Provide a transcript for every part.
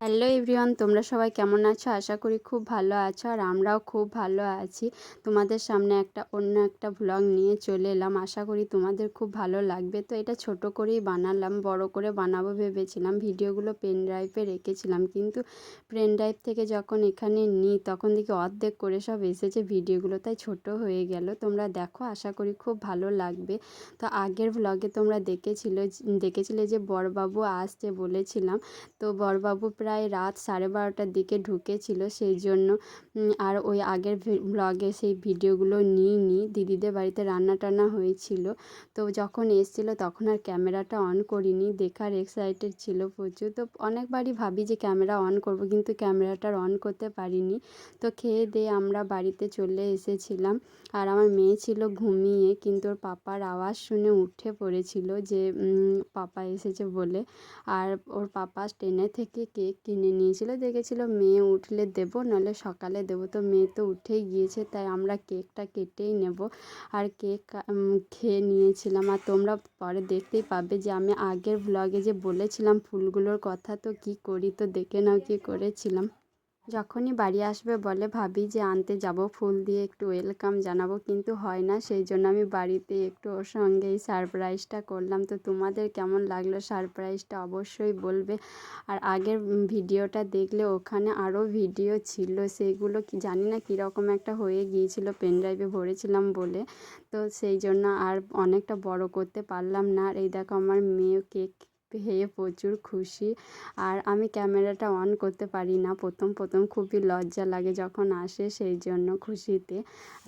Hello everyone, তোমরা সবাই কেমন আছো? আশা করি খুব ভালো আছো আর আমরাও খুব ভালো আছি। তোমাদের সামনে একটা অন্য একটা ভ্লগ নিয়ে চলে এলাম। আশা করি তোমাদের খুব ভালো লাগবে। তো এটা ছোট করেই বানালাম, বড় করে বানাবো ভেবেছিলাম। ভিডিওগুলো পেন ড্রাইভে রেখেছিলাম। কিন্তু পেন ড্রাইভ থেকে যখন এখানে নিই, তখন দেখি অর্ধেক করে সব এসেছে ভিডিওগুলো, তাই ছোট হয়ে গেল। তোমরা দেখো, আশা করি খুব ভালো লাগবে। তো আগের ভ্লগে তোমরা দেখেছিল, দেখেছিলে যে বড়বাবু আসছে বলেছিলাম। তো বড়বাবু প্রায় রাত সাড়ে বারোটার দিকে ঢুকেছিল, সেই জন্য আর ওই আগের ব্লগে সেই ভিডিওগুলো নিইনি। দিদিদের বাড়িতে রান্না টান্না হয়েছিল। তো যখন এসেছিল তখন আর ক্যামেরাটা অন করিনি। দেখার এক্সাইটেড ছিল প্রচুর। তো অনেকবারই ভাবি যে ক্যামেরা অন করব, কিন্তু ক্যামেরাটা অন করতে পারিনি। তো খেয়ে দিয়ে আমরা বাড়িতে চলে এসেছিলাম। আর আমার মেয়ে ছিল ঘুমিয়ে, কিন্তু ওর পাপার আওয়াজ শুনে উঠে পড়েছিল যে পাপা এসেছে বলে। আর ওর পাপা ট্রেনে থেকে কেক কিনে নিয়েছিল। দেখেছিল মেয়ে উঠলে দেব, নাহলে সকালে দেব। তো মেয়ে তো উঠেই গিয়েছে, তাই আমরা কেকটা কেটেই নেব। আর কেক খেয়ে নিয়েছিলাম। আর তোমরা পরে দেখতেই পাবে যে আমি আগের ব্লগে যে বলেছিলাম ফুলগুলোর কথা, তো কি করি? তো দেখে নাও কি করেছিলাম। যখনই বাড়ি আসবে বলে ভাবি যে আনতে যাব, ফুল দিয়ে একটু ওয়েলকাম জানাব, কিন্তু হয় না। সেই জন্য আমি বাড়িতে একটু ওর সঙ্গে এই সারপ্রাইজটা করলাম। তো তোমাদের কেমন লাগল সারপ্রাইজটা অবশ্যই বলবে। আর আগের ভিডিওটা দেখলে ওখানে আরও ভিডিও ছিল, সেগুলো কি জানি না কীরকম একটা হয়ে গিয়েছিল পেনড্রাইভে ভরেছিলাম বলে। তো সেই জন্য আর অনেকটা বড় করতে পারলাম না। আর এই দেখো আমার মেয়ে কেক পেয়ে প্রচুর খুশি। আর আমি ক্যামেরাটা অন করতে পারি না। প্রথম প্রথম খুবই লজ্জা লাগে যখন আসে সেই জন্য খুশিতে।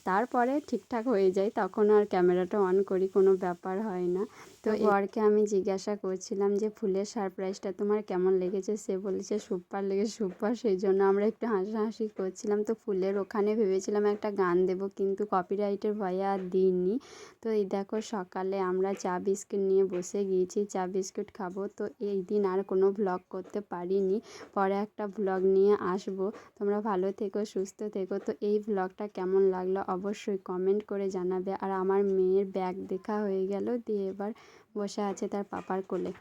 তারপরে ঠিকঠাক হয়ে যায়, তখন আর ক্যামেরাটা অন করি, কোনো ব্যাপার হয় না। তো বরকে আমি জিজ্ঞাসা করছিলাম যে ফুলের সারপ্রাইজটা তোমার কেমন লেগেছে? সে বলেছে সুপার লেগেছে সুপার। সেই জন্য আমরা একটু হাসাহাসি করছিলাম। তো ফুলের ওখানে ভেবেছিলাম একটা গান দেবো কিন্তু কপিরাইটের ভয়ে আর দিইনি। তো এই দেখো সকালে আমরা চা বিস্কুট নিয়ে বসে গিয়েছি চা বিস্কুট খাব। তো এই দিন আর কোনো ভ্লগ করতে পারিনি। পরে একটা ভ্লগ নিয়ে আসব। তোমরা ভালো থেকো সুস্থ থেকো। তো এই ভ্লগটা কেমন লাগল অবশ্যই কমেন্ট করে জানাবে। আর আমার মেয়ের ব্যাগ দেখা হয়ে গেল দিয়ে এবার বসে আছে তার পাপার কোলে।